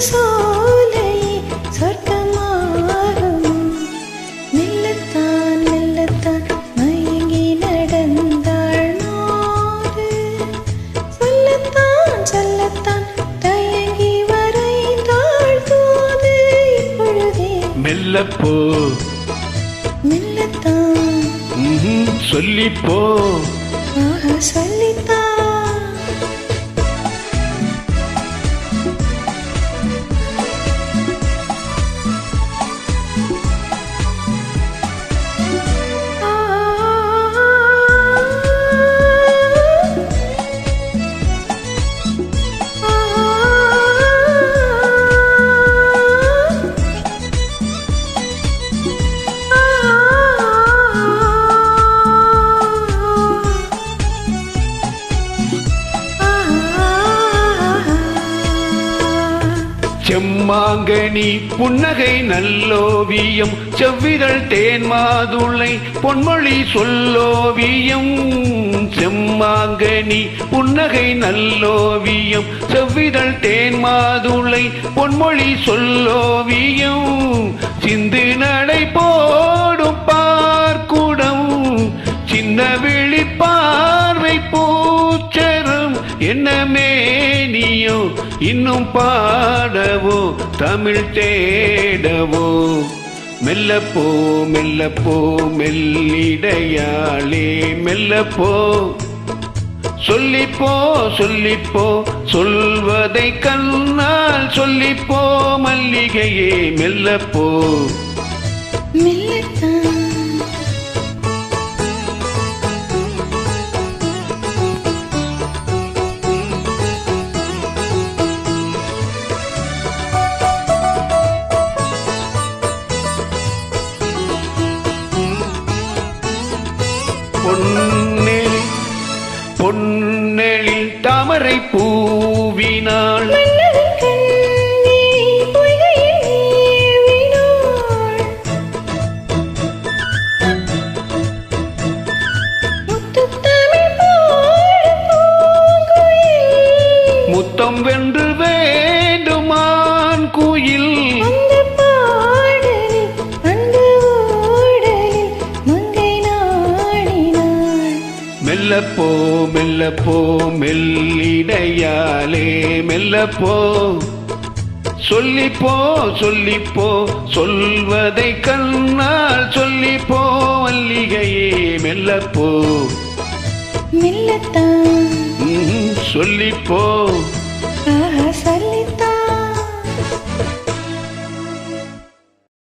சோலை சொர்க்கமாகும். மெல்லத்தான் மெல்லத்தான் மயங்கி நடந்தாள் நாடு. சொல்லத்தான் சொல்லத்தான் தயங்கி வரைந்தாள் தூது. இப்பொழுதே மெல்லப்போ மெல்லத்தான் சொல்லிப்போ. சொல்லித்தான். செம்மாங்கனி புன்னகை நல்லோவியம் செவ்விதழ் தேன் மாதுளை பொன்மொழி சொல்லோவியம். செம்மாங்கனி புன்னகை நல்லோவியம் செவ்விதழ் தேன் மாதுளை பொன்மொழி சொல்லோவியம். சிந்து நடை போ மேனியோ இன்னும் பாடவோ தமிழ் தேடவோ. மெல்லப்போ மெல்லப்போ மெல்லிடையாளே மெல்லப்போ சொல்லிப்போ சொல்லிப்போ சொல்வதை கண்ணால் சொல்லிப்போ மல்லிகையே மெல்லப்போ மெல்லத்தான் பொன்னெழி பொன்னெழில் தாமரை பூவினாள் முத்தம் வென்று வேண்டுமான் குயில். மெல்லப்போ மெல்லப்போ மெல்லிடையாலே மெல்லப்போ. சொல்லிப்போ சொல்லிப்போ சொல்வதை கண்ணால் சொல்லிப்போ மல்லிகையே மெல்லப்போ. மெல்லத்தான். சொல்லிப்போ.